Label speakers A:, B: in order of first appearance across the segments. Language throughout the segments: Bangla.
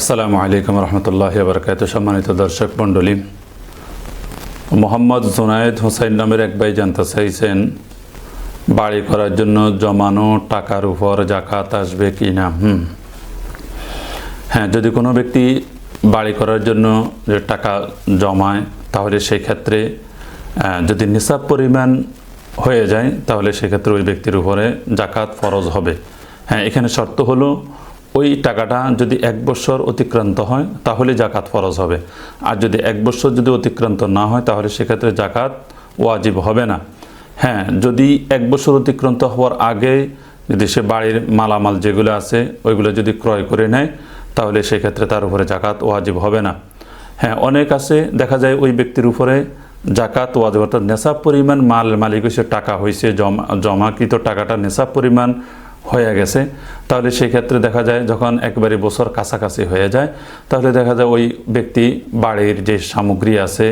A: আসসালামু আলাইকুম রহমতুল্লাহ বরকাত সম্মানিত দর্শক মণ্ডলী, মোহাম্মদ জুনায়েদ হোসাইন নামের এক ভাই জানতে চাইছেন, বাড়ি করার জন্য জমানো টাকার উপর জাকাত আসবে কি না? হুম। হ্যাঁ যদি কোনো ব্যক্তি বাড়ি করার জন্য যে টাকা জমায়, তাহলে সেই ক্ষেত্রে যদি নিসাব পরিমাণ হয়ে যায়, তাহলে সেক্ষেত্রে ওই ব্যক্তির উপরে জাকাত ফরজ হবে। হ্যাঁ এখানে শর্ত হলো ওই টাকাটা যদি এক বছর অতিক্রান্ত হয়, তাহলে জাকাত ফরজ হবে। আর যদি এক বছর যদি অতিক্রান্ত না হয়, তাহলে সেক্ষেত্রে জাকাত ওয়াজিব হবে না। হ্যাঁ যদি এক বছর অতিক্রান্ত হওয়ার আগে যদি সে বাড়ির মালামাল যেগুলো আছে, ওইগুলো যদি ক্রয় করে নেয়, তাহলে সেক্ষেত্রে তার উপরে জাকাত ওয়াজিব হবে না। হ্যাঁ অনেক আছে, দেখা যায় ওই ব্যক্তির উপরে জাকাত ওয়াজিব, অর্থাৎ নেশাব পরিমাণ মাল মালিক হিসেবে টাকা হয়েছে জমা জমাকৃত টাকাটা নেশাব পরিমাণ হয়ে গেছে। তাহলে সেই ক্ষেত্রে দেখা যায় যখন একবারে বছর কাছাকাছি হয়ে যায়, তাহলে দেখা যায় ওই ব্যক্তি বাড়ির যে সামগ্রী আছে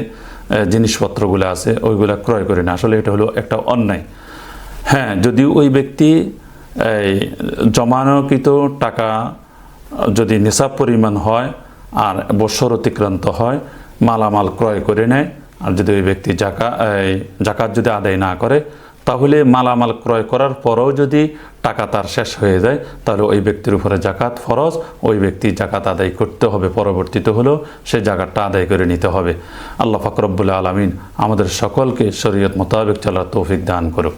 A: জিনিসপত্রগুলো আছে, ওইগুলো ক্রয় করে না আসলে এটা হলো একটা অন্যায়। হ্যাঁ যদি ওই ব্যক্তি, এই, জমানোকৃত টাকা, যদি নিসাব পরিমাণ হয় আর বৎসর অতিক্রান্ত হয়, মালামাল ক্রয় করে নেয়, আর যদি ওই ব্যক্তি জাকা জাকাত যদি আদায় না করে তাহলে মালামাল ক্রয় করার পরেও যদি টাকা তার শেষ হয়ে যায়, তাহলে ওই ব্যক্তির উপরে জাকাত ফরজ, ওই ব্যক্তি জাকাত আদায় করতে হবে, পরবর্তীতে হলেও সে জাকাতটা আদায় করে নিতে হবে। আল্লাহ ফাকরবুল্লা আলমিন আমাদের সকলকে শরীয়ত মোতাবেক চলার তৌফিক দান করুক।